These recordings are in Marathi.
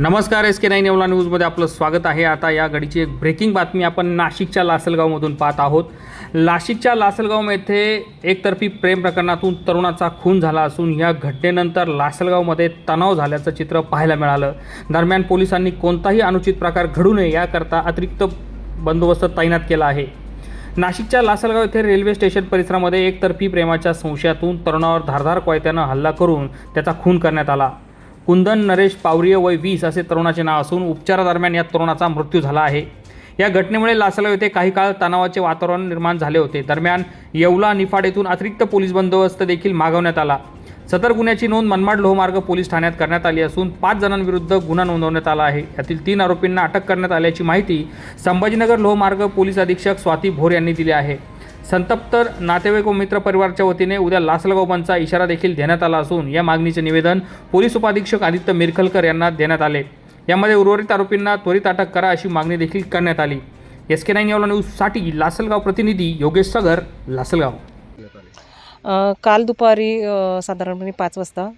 नमस्कार एस के नाईन एवला न्यूजमध्ये आपलं स्वागत आहे. आता या घडीची एक ब्रेकिंग बातमी आपण नाशिकच्या लासलगावमधून पाहत आहोत. नाशिकच्या लासलगाव येथे एकतर्फी प्रेम प्रकरणातून तरुणाचा खून झाला असून या घटनेनंतर लासलगावमध्ये तणाव झाल्याचं चित्र पाहायला मिळालं. दरम्यान पोलिसांनी कोणताही अनुचित प्रकार घडू नये याकरता अतिरिक्त बंदोबस्त तैनात केला आहे. नाशिकच्या लासलगाव येथे रेल्वे स्टेशन परिसरामध्ये एकतर्फी प्रेमाच्या संशयातून तरुणावर धारधार कोयत्यानं हल्ला करून त्याचा खून करण्यात आला. कुंदन नरेश पावरीय वय वीस असे तरुणाचे नाव असून उपचारादरम्यान या तरुणाचा मृत्यू झाला आहे. या घटनेमुळे लासलगाव येथे काही काळ तणावाचे वातावरण निर्माण झाले होते. दरम्यान येवला निफाड येथून अतिरिक्त पोलीस बंदोबस्त देखील मागवण्यात आला. सदर गुन्ह्याची नोंद मनमाड लोहमार्ग पोलीस ठाण्यात करण्यात आली असून पाच जणांविरुद्ध गुन्हा नोंदवण्यात आला आहे. यातील तीन आरोपींना अटक करण्यात आल्याची माहिती संभाजीनगर लोहमार्ग पोलीस अधीक्षक स्वाती भोर यांनी दिली आहे. संतप्त नातेवाईक व मित्र परिवारच्या वतीने उद्या लासलगावबांचा इशारा देखील देण्यात आला असून या मागणीचे निवेदन पोलीस उपाधीक्षक आदित्य मिरखलकर यांना देण्यात आले. यामध्ये उर्वरित आरोपींना त्वरित अटक करा अशी मागणी देखील करण्यात आली. एस के नाईन येवला न्यूजसाठी लासलगाव प्रतिनिधी योगेश सगर लासलगाव. काल दुपारी साधारणपणे पाच वाजता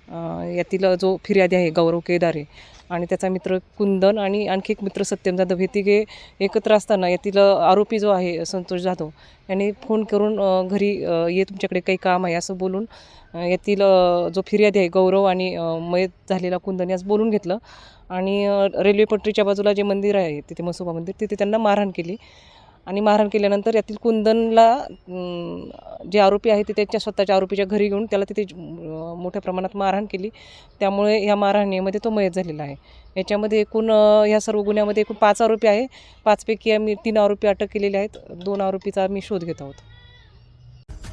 यातील जो फिर्यादी आहे गौरव केदारे आणि त्याचा मित्र कुंदन आणि आणखी एक मित्र सत्यम जाधव हे तिघे एकत्र असताना यातील आरोपी जो आहे संतोष जाधव यांनी फोन करून घरी ये तुमच्याकडे काही काम आहे असं बोलून यातील जो फिर्यादी आहे गौरव आणि मयत झालेला कुंदन यास बोलून घेतलं आणि रेल्वे पटरीच्या बाजूला जे मंदिर आहे तिथे मसोबा मंदिर तिथे त्यांना मारहाण केली. आणि मारहाण केल्यानंतर यातील कुंदनला जे आरोपी आहे ते त्यांच्या स्वतःच्या आरोपीच्या घरी घेऊन त्याला तिथे मोठ्या प्रमाणात मारहाण केली. त्यामुळे या मारहाणीमध्ये तो मयत झालेला आहे. याच्यामध्ये एकूण ह्या सर्व गुन्ह्यामध्ये एकूण पाच आरोपी आहे. पाचपैकी आम्ही तीन आरोपी अटक केलेले आहेत. दोन आरोपीचा आम्ही शोध घेत आहोत.